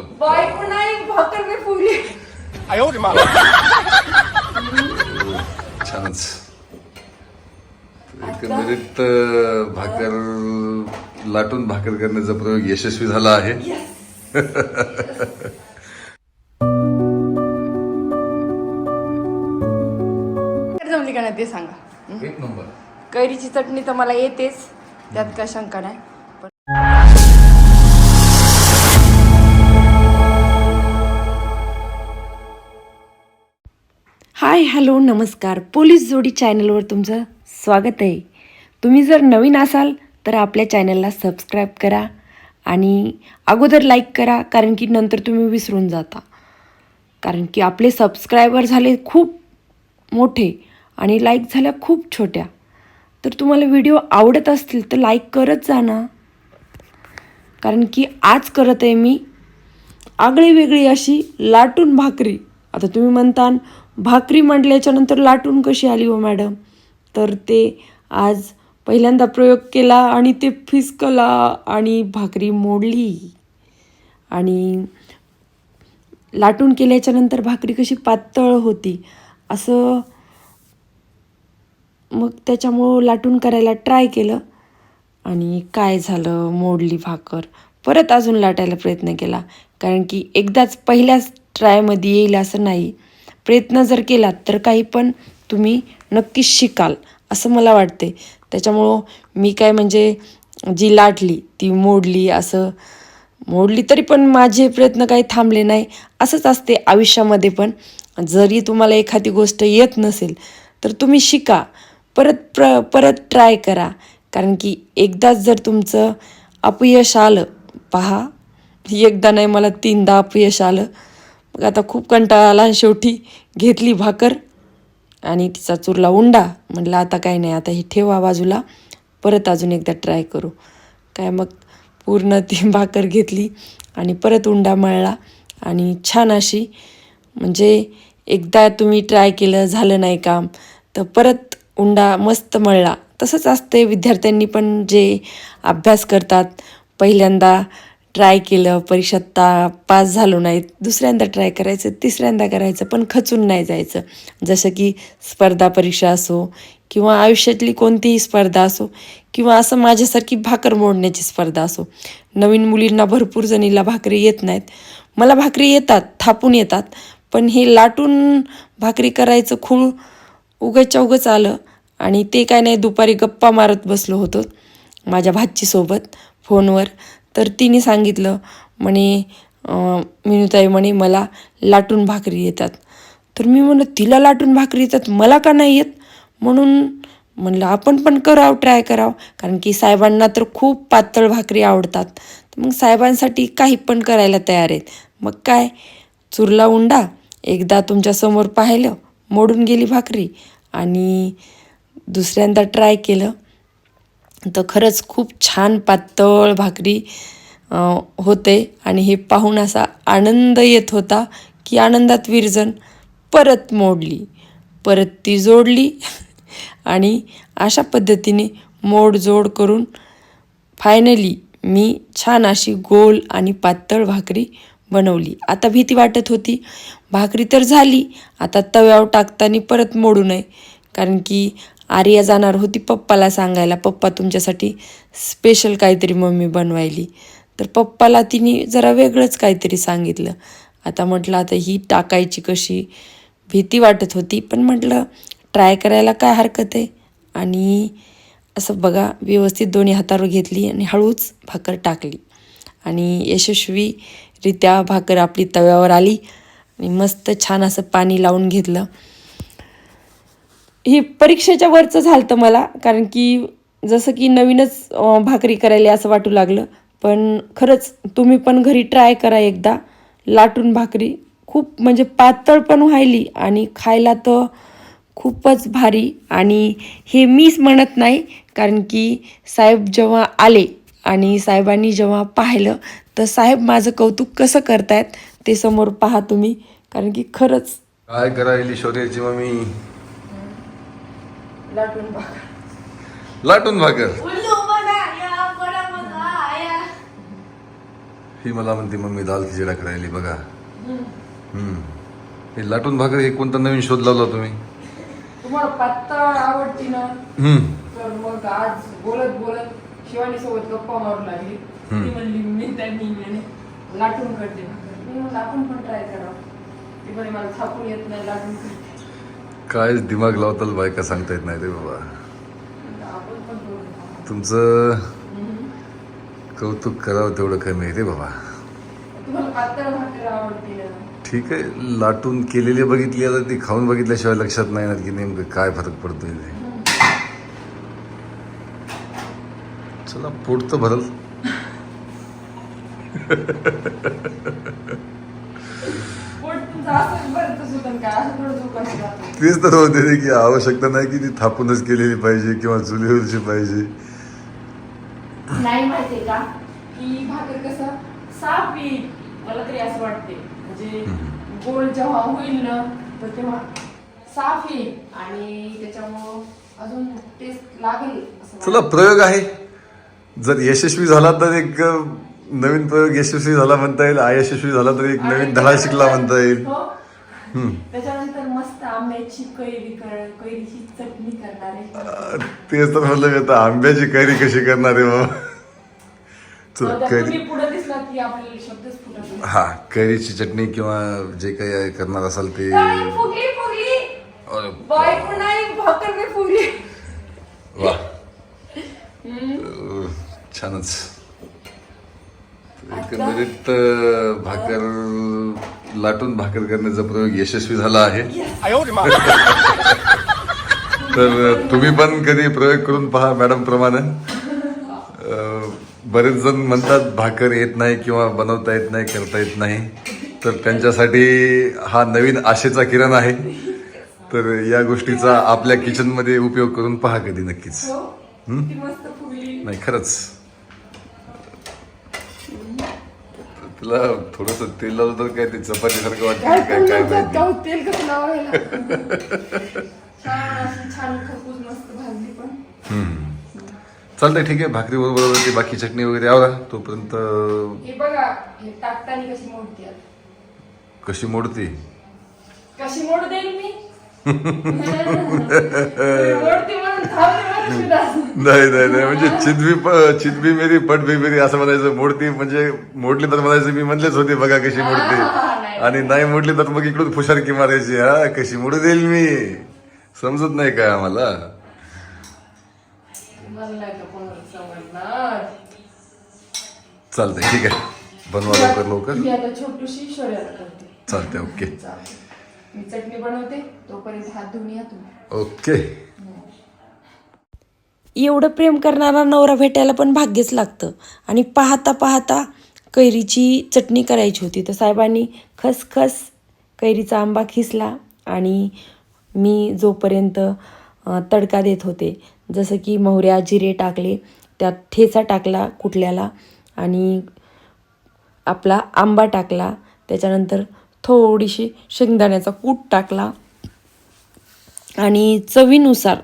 बायको नाही भाकर मी फुगली छानच. एकंदरीत भाकर लाटून भाकर करण्याचा प्रयोग यशस्वी झाला आहे. जमली का नाही ते सांगा? एक नंबर. कैरीची चटणी तर मला येतेच. त्यात काय शंका नाही. हाय हॅलो नमस्कार. पोलीस जोडी चॅनलवर तुमचं स्वागत आहे. तुम्ही जर नवीन असाल तर आपल्या चॅनलला सबस्क्राईब करा आणि अगोदर लाईक करा कारण की नंतर तुम्ही विसरून जाता. कारण की आपले सबस्क्रायबर झाले खूप मोठे आणि लाईक झाल्या खूप छोट्या. तर तुम्हाला व्हिडिओ आवडत असतील तर लाईक करत जा ना. कारण की आज करत आहे मी आगळी वेगळी अशी लाटून भाकरी. आता तुम्ही म्हणता भाकरी म्हटल्याच्या नंतर लाटून कशी आली हो मॅडम? तर ते आज पहिल्यांदा प्रयोग केला आणि ते फिसकला आणि भाकरी मोडली. आणि लाटून केल्याच्यानंतर भाकरी कशी पातळ होती. असं मग त्याच्यामुळं लाटून करायला ट्राय केलं. आणि काय झालं? मोडली भाकर. परत अजून लाटायला प्रयत्न केला. कारण की एकदाच पहिल्याच ट्रायमध्ये येईल असं नाही. प्रयत्न जर केलात तर काही पण तुम्ही नक्कीच शिकाल असं मला वाटते त्याच्यामुळं मी काय म्हणजे जी लाटली ती मोडली असं मोडली तरी पण माझे प्रयत्न काही थांबले नाही असंच असते आयुष्यामध्ये पण. जरी तुम्हाला एखादी गोष्ट येत नसेल तर तुम्ही शिका. परत प्र परत ट्राय करा. कारण की एकदाच जर तुमचं अपयश आलं पहा एकदा नाही मला तीनदा अपयश आलं मग आता खूप कंटाळा आला आणि शेवटी घेतली भाकर आणि तिचा चुरला उंडा. म्हटलं आता काय नाही आता हे ठेवा बाजूला. परत अजून एकदा ट्राय करू. काय मग पूर्ण ती भाकर घेतली आणि परत उंडा मळला. आणि छान अशी म्हणजे एकदा तुम्ही ट्राय केलं झालं नाही काम तर परत उंडा मस्त मळला. तसंच असते विद्यार्थ्यांनी पण जे अभ्यास करतात पहिल्यांदा ट्राय केलं परीक्षात ता पास झालो नाही दुसऱ्यांदा ट्राय करायचं तिसऱ्यांदा करायचं पण खचून नाही जायचं. जसं की स्पर्धा परीक्षा असो किंवा आयुष्यातली कोणतीही स्पर्धा असो किंवा असं माझ्यासारखी भाकर मोडण्याची स्पर्धा असो. नवीन मुलींना भरपूर जणीला भाकरी येत नाहीत. मला भाकरी येतात थापून येतात पण हे लाटून भाकरी करायचं खूळ उगाच्या उगच आलं आणि ते काय नाही दुपारी गप्पा मारत बसलो होतो. माझ्या भाचीसोबत फोनवर. तर तिने सांगितलं म्हणे मिनुताई म्हणे मला लाटून भाकरी येतात. तर मी म्हणलं तिला लाटून भाकरी येतात? मला का नाही येत? म्हणून म्हणलं आपण पण करावं ट्राय करावं. कारण की साहेबांना तर खूप पातळ भाकरी आवडतात. तर मग साहेबांसाठी काही पण करायला तयार आहेत. मग काय? चुरला उंडा एकदा तुमच्यासमोर पाहिलं मोडून गेली भाकरी आणि दुसऱ्यांदा ट्राय केलं. तर खरंच खूप छान पातळ भाकरी होते. आणि हे पाहून असा आनंद येत होता की आनंदात विरजण परत मोडली परत ती जोडली. आणि अशा पद्धतीने मोडजोड करून फायनली मी छान अशी गोल आणि पातळ भाकरी बनवली. आता भीती वाटत होती भाकरी तर झाली आता तव्यावर टाकताना परत मोडू नये. कारण की आर्या जाणार होती पप्पाला सांगायला पप्पा तुमच्यासाठी स्पेशल काहीतरी मम्मी बनवायली. तर पप्पाला तिने जरा वेगळंच काहीतरी सांगितलं. आता म्हटलं आता ही टाकायची कशी? भीती वाटत होती पण म्हटलं ट्राय करायला काय हरकत आहे? आणि असं बघा व्यवस्थित दोन्ही हातावर घेतली आणि हळूच भाकर टाकली. आणि यशस्वीरित्या भाकर आपली तव्यावर आली आणि मस्त छान असं पाणी लावून घेतलं. ही परीक्षेच्या वरचं झालं मला कारण की जसं की नवीनच भाकरी करायला असं वाटू लागलं. पण खरंच तुम्ही पण घरी ट्राय करा एकदा. लाटून भाकरी. खूप म्हणजे पातळ पण व्हायली आणि खायला तर खूपच भारी. आणि हे मीच म्हणत नाही कारण की साहेब जेव्हा आले आणि साहेबांनी जेव्हा पाहिलं तर साहेब माझं कौतुक कसं करतायत ते समोर पहा तुम्ही. कारण की खरंच काय करायली शौर्याची मम्मी लाटून भाकर. लाटून भाकर. ही मला म्हणते मम्मी दाल खिचडा करायली बघा. हम्म. हे लाटून भाकर हे कोणता नवीन शोध लावला तुम्ही? तुम्हाला पातळ आवडती ना हम्म. तर मग आज बोलत बोलत शिवानी सोबत गप्पा मारू लागली. ती म्हणली मी त्यांनी म्हणे लाटून करते भाकर. मी म्हणलं आपण पण ट्राय करावं ती म्हणे मला थापून येत नाही लाटून करते. काय दिमाग लावताल बायका सांगता येत नाही रे बाबा. तुमचं कौतुक करावं तेवढं कमी आहे रे बाबा. ना ठीक आहे लाटून केलेली बघितली आता ती खाऊन बघितल्याशिवाय लक्षात नाही येणार की नेमकं काय फरक पडतोय ते. चला पोट तर भरल. तेच तर होते की आवश्यकता नाही की ती थापूनच केलेली पाहिजे किंवा चुलीवरची पाहिजे. नाही माहितीये का की भाकर कसं साफ येईल. मला तरी असं वाटते म्हणजे गोल जेव्हा होईल ना तर तेव्हा साफ येईल. आणि त्याच्यामुळं अजून टेस्ट लागेल असं चला प्रयोग आहे. जर यशस्वी झाला तर एक नवीन प्रयोग यशस्वी झाला म्हणता येईल. अयशस्वी झाला तर एक. नवीन धडा शिकला म्हणता येईल. हो. त्याच्यानंतर मस्त आंब्याची कैरी कर कैरीची चटणी करणार. आहे तेच तर म्हणलं मी आता आंब्याची कैरी कशी करणार आहे बाबा? चल आता कैरी. तुम्ही पुढे दिसला की आपल्याला शब्दच फुटत नाही. हा कैरीची चटणी किंवा जे काही करणार असाल ते. नाही, फुगली फुगली अरे, बायको नाही भाकर नाही फुगली वा. छानच. एकंदरीत भाकर लाटून भाकर करण्याचा प्रयोग यशस्वी झाला आहे. तर तुम्ही पण कधी प्रयोग करून पहा मॅडम प्रमाणे. बरेच जण म्हणतात भाकर येत नाही किंवा बनवता येत नाही करता येत नाही. तर त्यांच्यासाठी हा नवीन आशेचा किरण आहे. तर या गोष्टीचा आपल्या किचनमध्ये उपयोग करून पहा कधी नक्कीच. हो? किती मस्त फुगली. नाही खरंच. तुला थोडस तेल लावलं तर काय ते चपाती सारखं वाटतं काय काय काय पण माहिती. जाऊ तेल कसं लावायला? छान अशी छान खरपूस मस्त भाजली पण. चालतंय ठीक आहे. भाकरी बरोबर ते बाकी चटणी वगैरे आवरा. तोपर्यंत हे बघा हे टाकताना कशी मोडते आता. कशी मोडती? कशी मोड देईल मी? मोडते म्हणून. नाही नाही नाही म्हणजे चितबी प- चितबी मेरी पटबी मेरी असं म्हणायचं. मोडती म्हणजे मोडली तर म्हणायचं मी म्हणलेच होते बघा कशी मोडते. आणि नाही मोडली तर मग इकडून फुशारकी मारायची हा कशी मोडू देईल मी? समजत नाही काय आम्हाला? चालतंय ठीक आहे. बनवा लवकर लवकर. छोटूशी चालतंय ओके. मी चटणी बनवते तोपर्यंत हात धुवून या तुम्ही. ओके. एवढं प्रेम करणारा नवरा भेटायला पण भाग्यच लागतं. आणि पाहता पाहता कैरीची चटणी करायची होती. तर साहेबांनी खसखस कैरीचा आंबा खिसला आणि मी जोपर्यंत तडका देत होते जसं की मोहऱ्या जिरे टाकले त्यात ठेचा टाकला कुटल्याला आणि आपला आंबा टाकला त्याच्यानंतर थोडीशी शेंगदाण्याचा कूट टाकला आणि चवीनुसार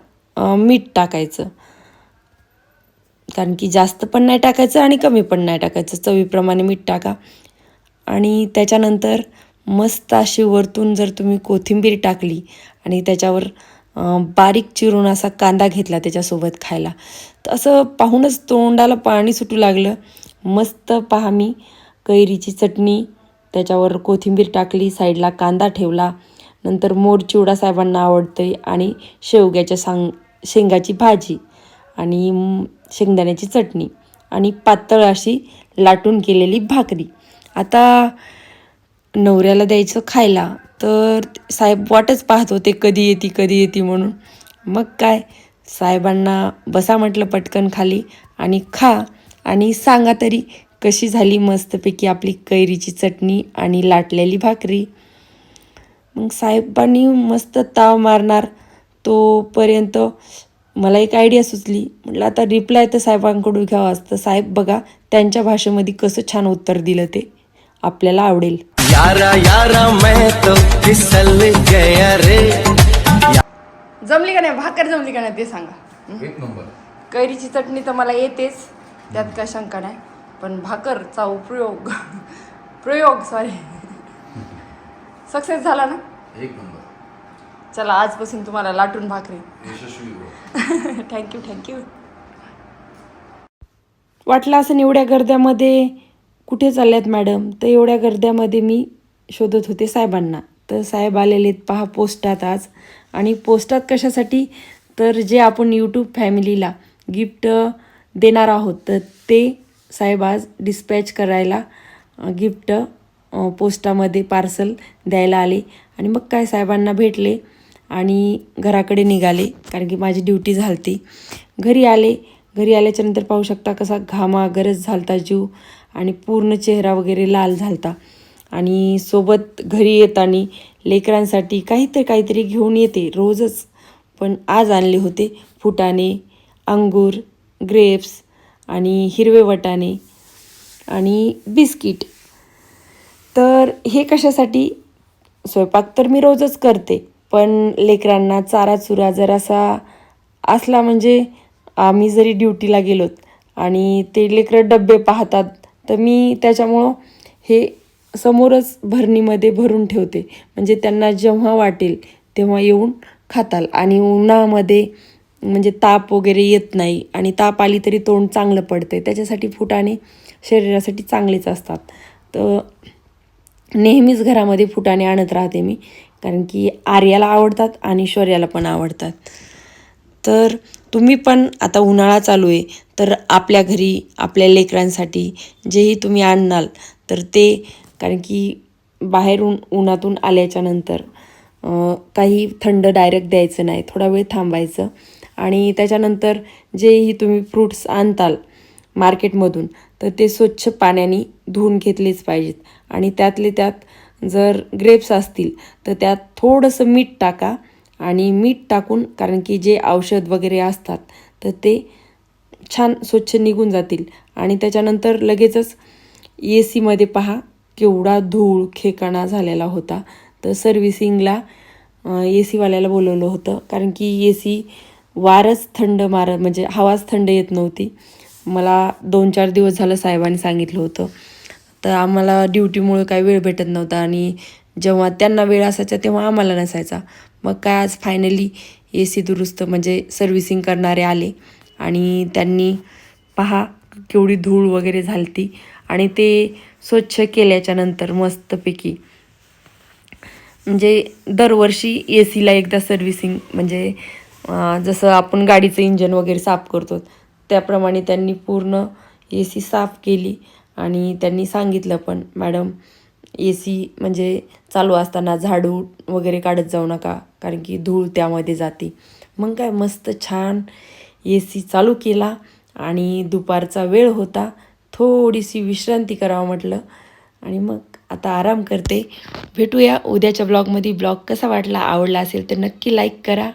मीठ टाकायचं. कारण की जास्त पण नाही टाकायचं आणि कमी पण नाही टाकायचं. चवीप्रमाणे मीठ टाका. आणि त्याच्यानंतर मस्त अशी वरतून जर तुम्ही कोथिंबीर टाकली आणि त्याच्यावर बारीक चिरून असा कांदा घेतला त्याच्यासोबत खायला तर असं पाहूनच तोंडाला पाणी सुटू लागलं. मस्त पहा मी कैरीची चटणी त्याच्यावर कोथिंबीर टाकली साईडला कांदा ठेवला. नंतर मोरचिवडा साहेबांना आवडते आणि शेवग्याच्या सांग शेंगाची भाजी. आणि शेंगदाण्याची चटणी आणि पातळ अशी लाटून केलेली भाकरी. आता नवऱ्याला द्यायचं खायला तर साहेब वाटच पाहत होते कधी येते कधी येते म्हणून. मग काय साहेबांना बसा म्हटलं पटकन खाली आणि खा आणि सांगा तरी कशी झाली मस्तपैकी आपली कैरीची चटणी आणि लाटलेली भाकरी. मग साहेबांनी मस्त ताव मारणार तोपर्यंत मला एक आयडिया सुचली. म्हटलं आता रिप्लाय तर साहेबांकडून घ्यावा असतं. साहेब बघा त्यांच्या भाषेमध्ये कसं छान उत्तर दिलं ते. आपल्याला आवडेल. यारा यारा मैं तो फिसल गया रे. जमली का नाही? भाकर जमली का नाही ते सांगा. एक नंबर. कैरीची चटणी तर मला येतेच. त्यात काय शंका नाही. पण भाकरचा उपयोग प्रयोग सॉरी सक्सेस झाला ना? एक नंबर. चला आजपासून तुम्हाला लाटून भाकरी. यशस्वी थँक्यू थँक्यू वाटलं असं एवढ्या गर्द्यामध्ये कुठे चालल्यात मॅडम? तर एवढ्या गर्द्यामध्ये मी शोधत होते साहेबांना. तर साहेब आलेले आहेत पहा पोस्टात आज. आणि पोस्टात कशासाठी? तर जे आपण यूट्यूब फॅमिलीला गिफ्ट देणार आहोत तर ते साहेब आज डिस्पॅच करायला गिफ्ट पोस्टामध्ये पार्सल द्यायला आले. आणि मग काय साहेबांना भेटले? आणि घराकडे निघाले कारण की माझी ड्युटी झालती. घरी आले घरी आल्याच्यानंतर पाहू शकता कसा घामा गरज झालता जीव आणि पूर्ण चेहरा वगैरे लाल झालता. आणि सोबत घरी येताना लेकरांसाठी काहीतरी काहीतरी घेऊन येते रोजच. पण आज आणले होते फुटाणे अंगूर ग्रेप्स आणि हिरवे वटाणे आणि बिस्किट. तर हे कशासाठी? स्वयंपाक तर मी रोजच करते. पण लेकरांना चारा चुरा जरासा असला म्हणजे आम्ही जरी ड्युटीला गेलोत आणि ते लेकरं डब्बे पाहतात तर मी त्याच्यामुळं हे समोरच भरणीमध्ये भरून ठेवते. म्हणजे त्यांना जेव्हा वाटेल तेव्हा येऊन खाताल. आणि उन्हामध्ये म्हणजे ताप वगैरे येत नाही आणि ताप आली तरी तोंड चांगलं पडते त्याच्यासाठी फुटाणे शरीरासाठी चांगलेच असतात. तर नेहमीच घरामध्ये फुटाणे आणत राहते मी. कारण की आर्याला आवडतात आणि शौर्याला पण आवडतात. तर तुम्ही पण आता उन्हाळा चालू आहे तर आपल्या घरी आपल्या लेकरांसाठी जेही तुम्ही आणणार तर ते कारण की बाहेरून उन्हातून आल्याच्यानंतर काही थंड डायरेक्ट द्यायचं नाही थोडा वेळ थांबायचं. आणि त्याच्यानंतर जेही तुम्ही फ्रूट्स आणताल मार्केटमधून तर ते स्वच्छ पाण्याने धुवून घेतलेच पाहिजेत. आणि त्यातले त्यात जर ग्रेप्स असतील तर त्यात थोडंसं मीठ टाका आणि मीठ टाकून कारण की जे औषध वगैरे असतात तर ते छान स्वच्छ निघून जातील. आणि त्याच्यानंतर लगेचच ए सीमध्ये पहा केवढा धूळ खेकाणा झालेला होता. तर सर्व्हिसिंगला ए सीवाल्याला बोलवलं होतं कारण की ए सी वारच थंड मार म्हणजे हवाच थंड येत नव्हती. मला दोन चार दिवस झालं साहेबांनी सांगितलं होतं. तर आम्हाला ड्युटीमुळे काही वेळ भेटत नव्हता आणि जेव्हा त्यांना वेळ असायचा तेव्हा आम्हाला नसायचा. मग काय आज फायनली ए सी दुरुस्त म्हणजे सर्व्हिसिंग करणारे आले आणि त्यांनी पहा केवढी धूळ वगैरे झाली ती आणि ते स्वच्छ केल्याच्यानंतर मस्तपैकी म्हणजे दरवर्षी ए सीला एकदा सर्व्हिसिंग म्हणजे जसं आपण गाडीचं इंजन वगैरे साफ करतो त्याप्रमाणे त्यांनी पूर्ण ए सी साफ केली. आणि त्यांनी सांगितलं पण मॅडम ए सी म्हणजे चालू असताना झाडू वगैरे काढत जाऊ नका कारण की धूळ त्यामध्ये जाते. मग काय मस्त छान ए सी चालू केला आणि दुपारचा वेळ होता. थोडीशी विश्रांती करावं म्हटलं आणि मग आता आराम करते. भेटूया उद्याच्या ब्लॉगमध्ये ब्लॉग कसा वाटला आवडला असेल तर नक्की लाईक करा.